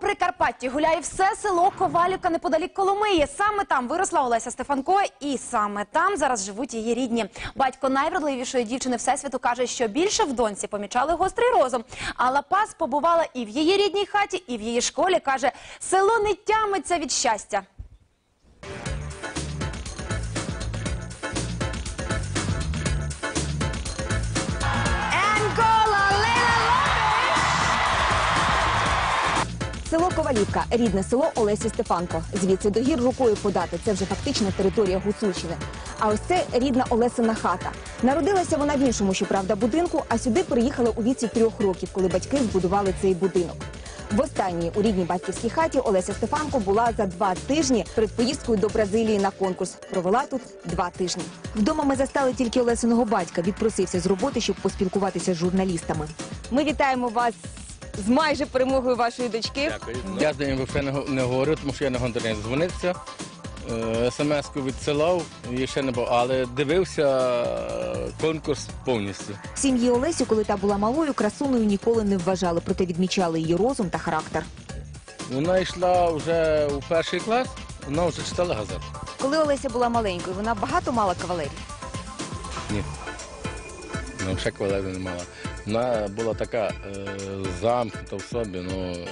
Прикарпатті гуляє все село Ковалівка неподалік Коломиї. Саме там виросла Олеся Стефанко, і саме там зараз живуть її рідні. Батько найвродливішої дівчини всесвіту каже, що більше в доньці помічали гострий розум. А Лапас побувала і в її рідній хаті, і в її школі. каже, село не тямиться від щастя. Село Ковалівка рідне село Олесі Стефанко. Звідси до гір рукою подати. Це вже фактично територія Гуцульщини. А ось це рідна Олесина хата. Народилася вона в іншому, щоправда, будинку, а сюди приїхала у віці трьох років, коли батьки збудували цей будинок. В у рідній батьківській хаті Олеся Стефанко була за два тижні перед поїздкою до Бразилії на конкурс. Провела тут два тижні. Вдома ми застали тільки Олесиного батька. Відпросився з роботи, щоб поспілкуватися з журналістами. Ми вітаємо вас з майже перемогою вашої дочки. Дякую. Я з ним вже не, го- не говорю, тому що я на гонтарі дзвонився. Е, СМС-ку відсилав і ще не був, але дивився е, конкурс повністю. В сім'ї Олесі, коли та була малою, красуною ніколи не вважали, проте відмічали її розум та характер. Вона йшла вже у перший клас, вона вже читала газету. Коли Олеся була маленькою, вона багато мала кавалерів. Ні. Ну, ще кавалерів не мала. Вона була така е, замкнута в собі, ну. е,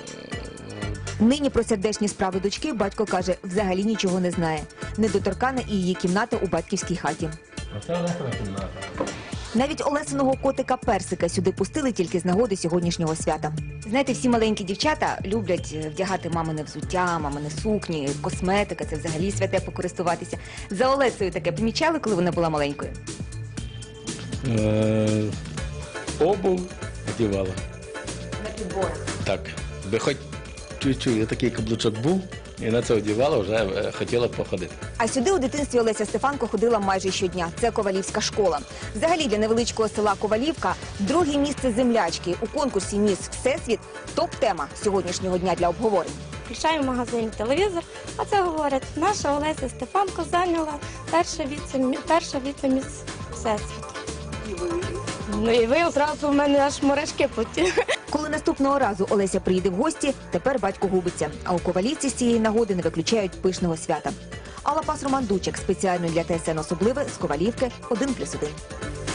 Нині про сердечні справи дочки батько каже, взагалі нічого не знає. Недоторкана і її кімната у батьківській хаті. Оце Олесина кімната. Навіть Олесиного котика Персика сюди пустили тільки з нагоди сьогоднішнього свята. Знаєте, всі маленькі дівчата люблять е, вдягати мамине взуття, мамине сукні, косметика. Це взагалі святе покористуватися. За Олесею таке помічали, коли вона була маленькою. Е, обув одягала. На підборах. Так, би хоч чуть-чуть такий каблучок був, і на це одягала, вже е, хотіла походити. А сюди у дитинстві Олеся Стефанко ходила майже щодня. Це Ковалівська школа. Взагалі для невеличкого села Ковалівка друге місце землячки у конкурсі Міс Всесвіт топ-тема сьогоднішнього дня для обговорень. Включаю в магазині телевізор, а це говорять, наша Олеся Стефанко зайняла перше віце, перше віце-міс Всесвіту. Ну і ви одразу в мене аж моришки поті. Коли наступного разу Олеся приїде в гості, тепер батько губиться. А у Ковалівці з цієї нагоди не виключають пишного свята. Алла Пас Роман Дучик спеціально для ТСН особливе з Ковалівки 1+,1.